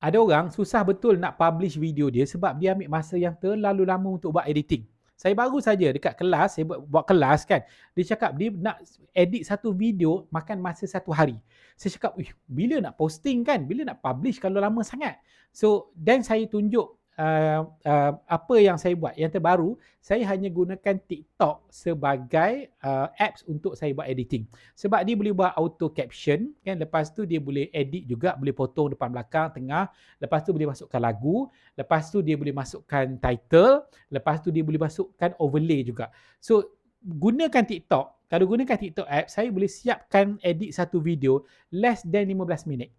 ada orang susah betul nak publish video dia sebab dia ambil masa yang terlalu lama untuk buat editing. Saya baru saja dekat kelas, saya buat, buat kelas kan. Dia cakap dia nak edit satu video makan masa satu hari. Saya cakap, bila nak posting kan? Bila nak publish kalau lama sangat? So, then saya tunjuk uh, uh, apa yang saya buat. Yang terbaru saya hanya gunakan TikTok sebagai uh, apps untuk saya buat editing. Sebab dia boleh buat auto caption kan. Lepas tu dia boleh edit juga boleh potong depan belakang tengah. Lepas tu boleh masukkan lagu. Lepas tu dia boleh masukkan title. Lepas tu dia boleh masukkan overlay juga. So gunakan TikTok. Kalau gunakan TikTok app saya boleh siapkan edit satu video less than 15 minit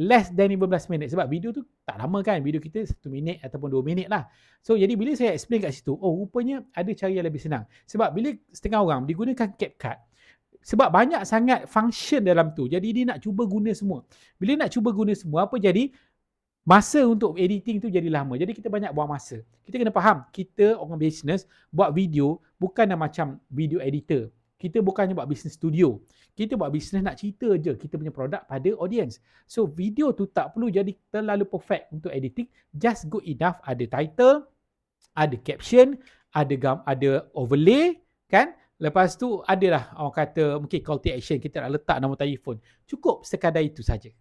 less than 15 minit. Sebab video tu tak lama kan. Video kita 1 minit ataupun 2 minit lah. So jadi bila saya explain kat situ oh rupanya ada cara yang lebih senang. Sebab bila setengah orang digunakan CapCut sebab banyak sangat function dalam tu. Jadi dia nak cuba guna semua. Bila nak cuba guna semua apa jadi? Masa untuk editing tu jadi lama. Jadi kita banyak buang masa. Kita kena faham kita orang business buat video bukan macam video editor kita bukannya buat bisnes studio. Kita buat bisnes nak cerita je kita punya produk pada audience. So video tu tak perlu jadi terlalu perfect untuk editing. Just good enough ada title, ada caption, ada gam, ada overlay kan. Lepas tu adalah orang kata mungkin call to action kita nak letak nombor telefon. Cukup sekadar itu saja.